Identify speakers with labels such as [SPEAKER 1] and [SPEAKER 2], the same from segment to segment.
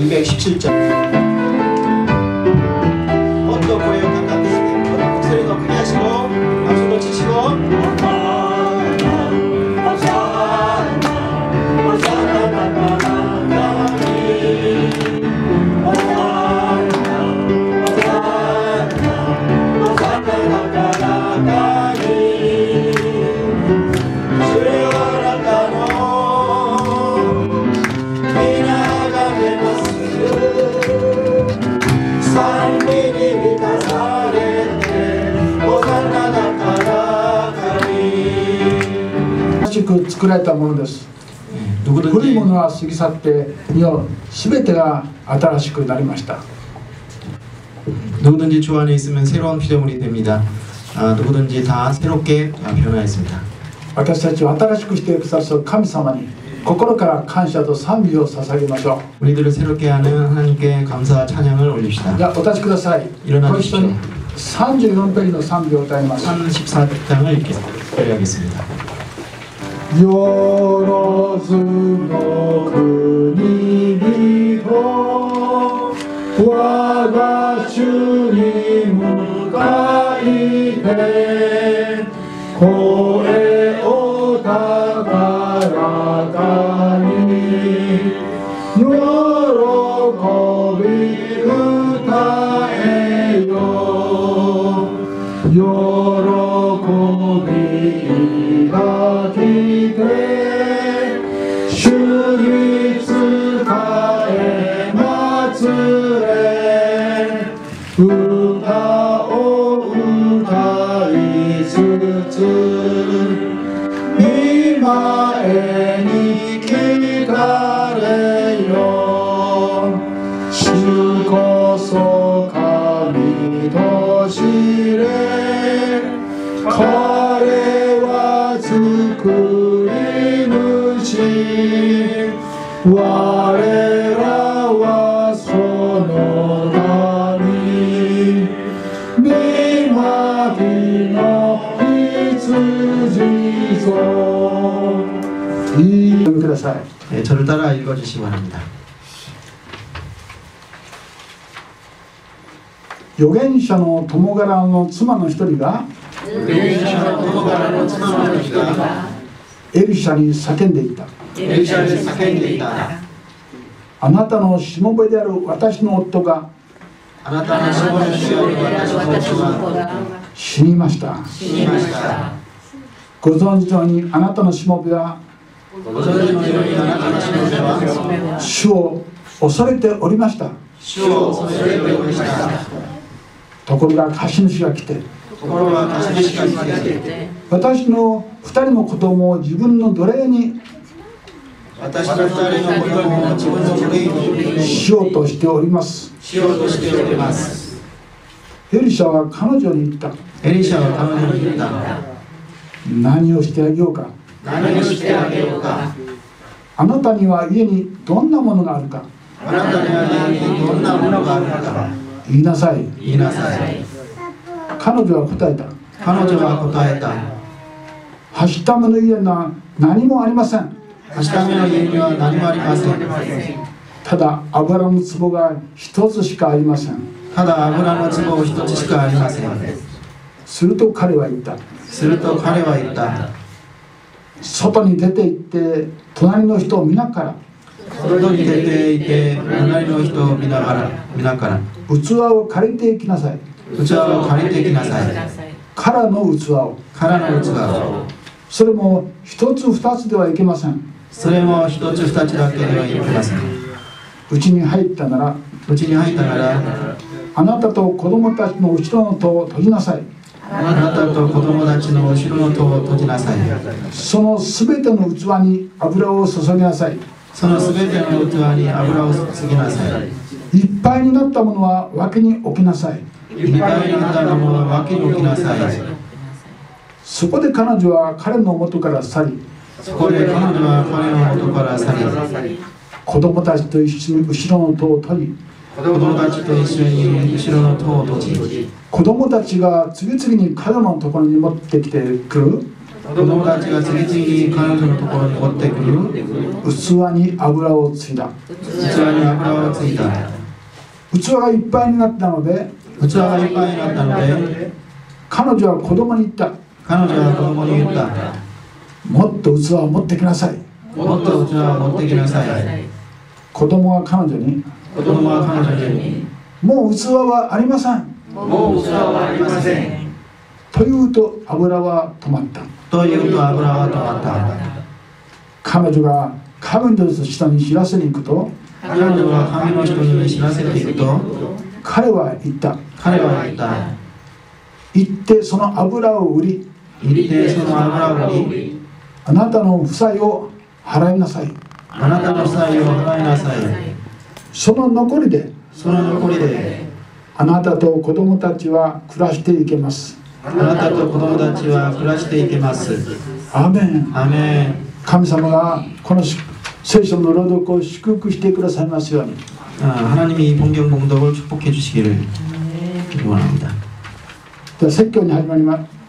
[SPEAKER 1] 217점. 去っていや全てが新しくなりました
[SPEAKER 2] 누구든지 주 안에 있으면 새로운 피조물이 됩니다. 아, 누구든지 다 새롭게 아, 변화했습니다.
[SPEAKER 1] 私たちを新しくしてくださる神様に心から感謝と賛美を捧げましょ
[SPEAKER 2] 우리들을 새롭게 하는 하나님께 감사 찬양을
[SPEAKER 1] う
[SPEAKER 2] 올립시다.
[SPEAKER 1] じゃあお立ちください
[SPEAKER 2] 일어나
[SPEAKER 1] ご一緒に34ページの賛美を歌います
[SPEAKER 2] 34장을 읽겠- 읽겠습니다.
[SPEAKER 1] よろずの国人我が主に向かいて声を高らかに。
[SPEAKER 2] 저를 따라 읽어주시기 바랍니다.
[SPEAKER 1] 預言者の友柄の妻の一人がエリシャに叫んでいった
[SPEAKER 2] 엘리샤를 사케인데 있다.
[SPEAKER 1] あなたのしもべである私の夫が
[SPEAKER 2] 아나타는 시몬의 주여를 와주소서가
[SPEAKER 1] 死にました
[SPEAKER 2] 신임하시다.
[SPEAKER 1] ご存知のようにあなたのしもべは 主を恐れておりました。ところが貸主が来て私の2人の子供を自分の奴隷に
[SPEAKER 2] 私の二人の子供を自分の奴隷に
[SPEAKER 1] しようとしております。
[SPEAKER 2] しようとしております。
[SPEAKER 1] エリシャは彼女に言った。
[SPEAKER 2] エリシャは彼女に言った。
[SPEAKER 1] 何をしてあげようか。
[SPEAKER 2] 何をしてあげようか。
[SPEAKER 1] あなたには家にどんなものがあるか
[SPEAKER 2] あなたには家にどんなものがあるのか。
[SPEAKER 1] 言いなさい
[SPEAKER 2] 言いなさい。
[SPEAKER 1] 彼女は答えた
[SPEAKER 2] 彼女は答えた。
[SPEAKER 1] はしための家には何もありません
[SPEAKER 2] はしための家には何もありません。
[SPEAKER 1] ただ油の壺が一つしかありません
[SPEAKER 2] ただ油の壺を一つしかありません。
[SPEAKER 1] すると彼は言った
[SPEAKER 2] すると彼は言った。
[SPEAKER 1] 外に出て行って隣の人を見ながら
[SPEAKER 2] 外に出ていて隣の人を見ながら見ながら
[SPEAKER 1] 器を借りていきなさい
[SPEAKER 2] 器を借りてきなさい。
[SPEAKER 1] からの器を
[SPEAKER 2] からの器を。
[SPEAKER 1] それも一つ二つではいけません
[SPEAKER 2] それも一つ二つだけではいけません。
[SPEAKER 1] うちに入ったなら
[SPEAKER 2] うちに入ったなら
[SPEAKER 1] あなたと子供たちの後ろの戸を閉じなさい
[SPEAKER 2] あなたと子供たちの後ろの戸を閉じなさい。
[SPEAKER 1] そのすべての器に油を注ぎなさい
[SPEAKER 2] そのすべての器に油を注ぎなさい。
[SPEAKER 1] いっぱいになったものは脇に置きなさい
[SPEAKER 2] いっぱいになったものを脇に置きなさい。
[SPEAKER 1] そこで彼女は彼の元から去り
[SPEAKER 2] そこで彼女は彼の元から去り、
[SPEAKER 1] 子供たちと一緒に後ろの戸を閉じ
[SPEAKER 2] 子供たちと一緒に後ろの戸を閉じ、
[SPEAKER 1] 子供たちが次々に彼のところに持ってきてくる。
[SPEAKER 2] 子供たちが次々に彼女のところに追ってくる。
[SPEAKER 1] 器に油をついだ
[SPEAKER 2] 器に油をついた。
[SPEAKER 1] 器がいっぱいになったので
[SPEAKER 2] 器がいっぱいになったので
[SPEAKER 1] 彼女は子供に言った。
[SPEAKER 2] 彼女は子供に言った。
[SPEAKER 1] もっと器を持ってきなさい。
[SPEAKER 2] もっと器を持ってきなさい。
[SPEAKER 1] 子供は彼女に
[SPEAKER 2] 子供は彼女に
[SPEAKER 1] もう器はありません。
[SPEAKER 2] もう器はありません。
[SPEAKER 1] というと油は止まった。
[SPEAKER 2] というと油は止まった。
[SPEAKER 1] 彼女が神の人に知らせに行くと
[SPEAKER 2] 彼女が神の人に知らせていくと
[SPEAKER 1] 彼は言った。
[SPEAKER 2] 彼は言った。
[SPEAKER 1] 行ってその油を売り。
[SPEAKER 2] 行ってその油を売り。
[SPEAKER 1] あなたの負債を払いなさい。
[SPEAKER 2] あなたの負債を払いなさい
[SPEAKER 1] その残りで
[SPEAKER 2] その残りで
[SPEAKER 1] あなたと子供たちは暮らしていけます。
[SPEAKER 2] あなたと子供たちは暮らしていけます。
[SPEAKER 1] アメン。
[SPEAKER 2] アメン。
[SPEAKER 1] 神様がこの聖書の朗読を祝福してくださいますように。
[SPEAKER 2] 하나님이이본경공독을축복해주시기를기원합니 다.
[SPEAKER 1] 자説教に始まります。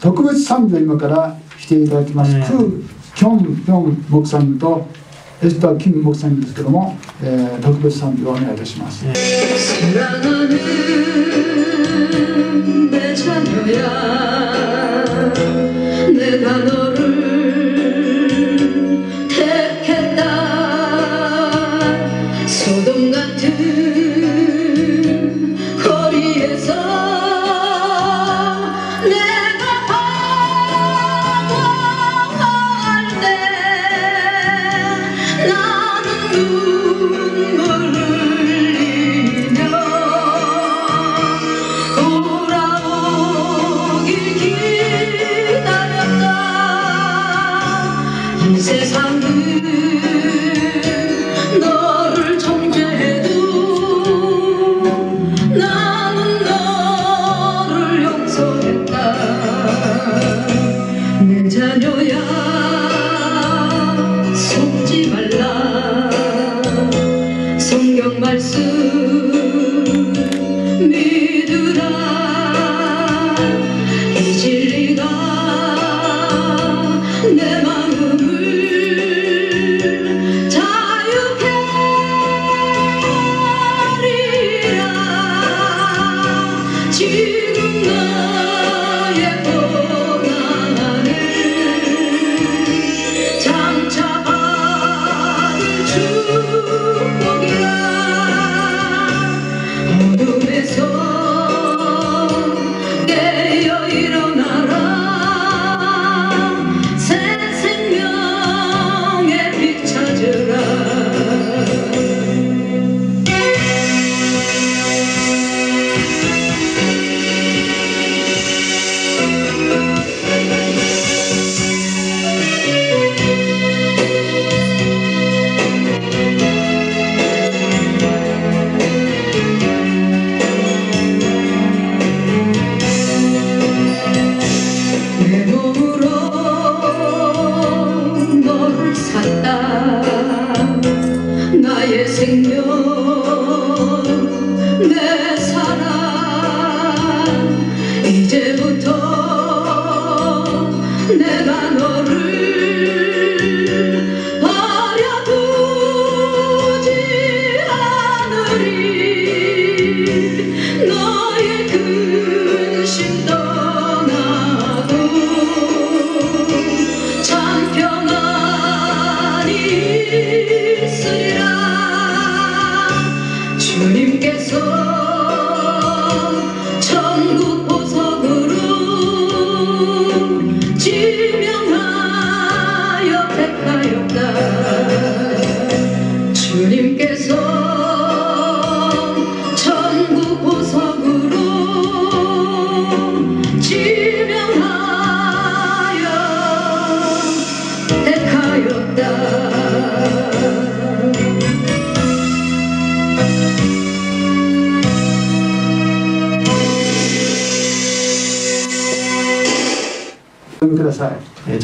[SPEAKER 1] 特別賛美を今からしていただきます、
[SPEAKER 2] えー、
[SPEAKER 1] ク・キョン・ピョン牧さんとエスター・キム牧さんですけども、えー特別賛美をお願いいたします、
[SPEAKER 3] igual 주님께서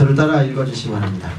[SPEAKER 2] 저를 따라 읽어주시기 바랍니다.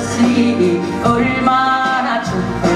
[SPEAKER 3] 것이 얼마나 좋다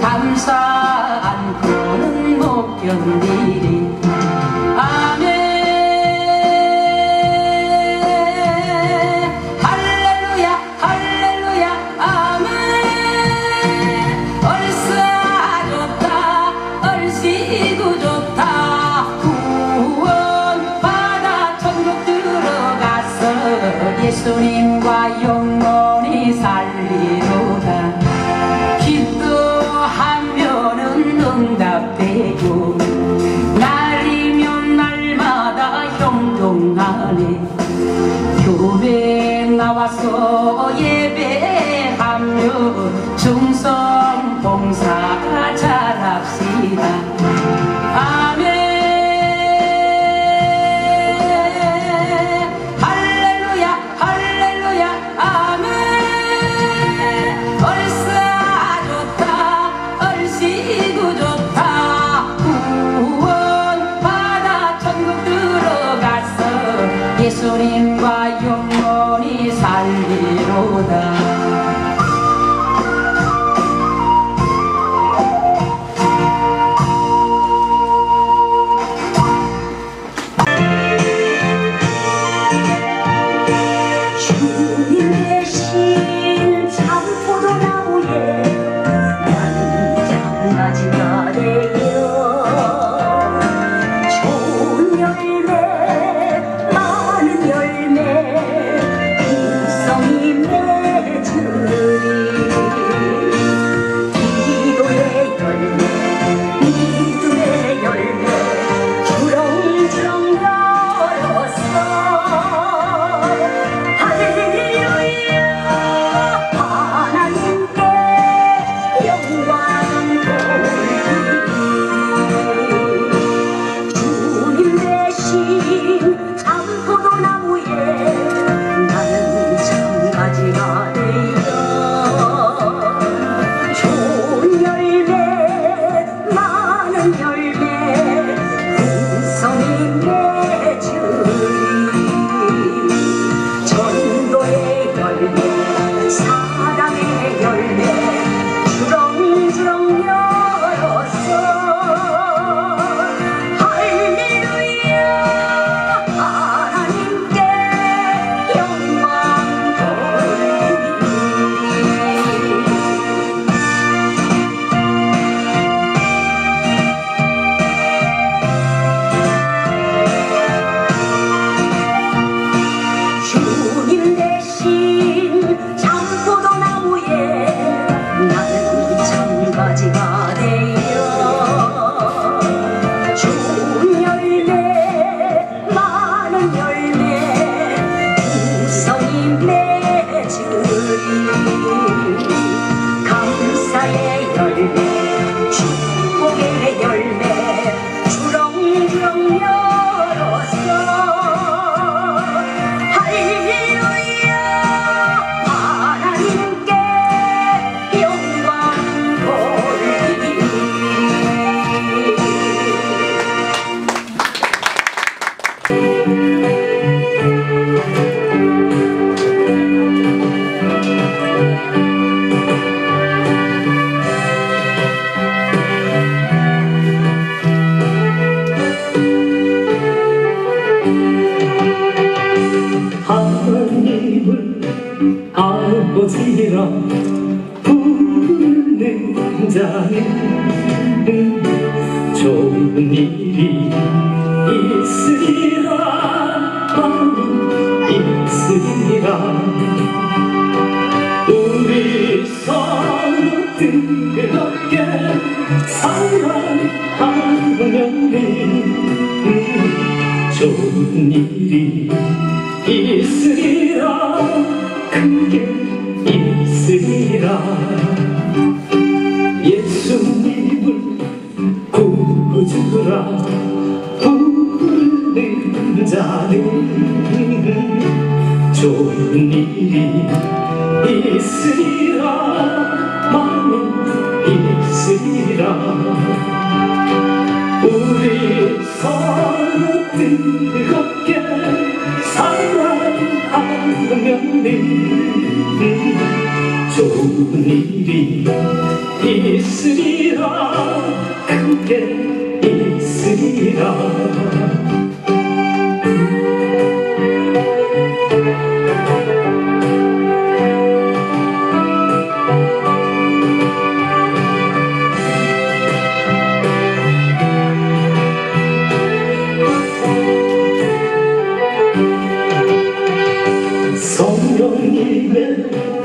[SPEAKER 3] 감사한 그는 못 견디리
[SPEAKER 4] 크게 있으리라. 예수님을 구주라. 부르는 자는 좋은 일이 있으리라. 많이 있으리라. 우리 서로 뜨겁게 사랑하면 좋은 있으리라. 크게 있으리라. 성령님의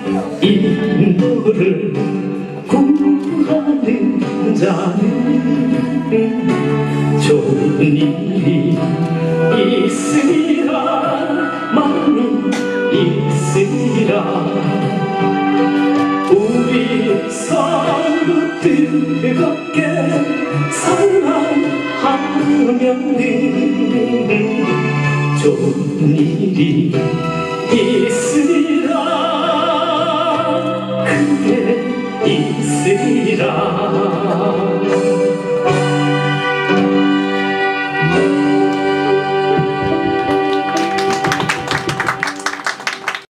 [SPEAKER 4] me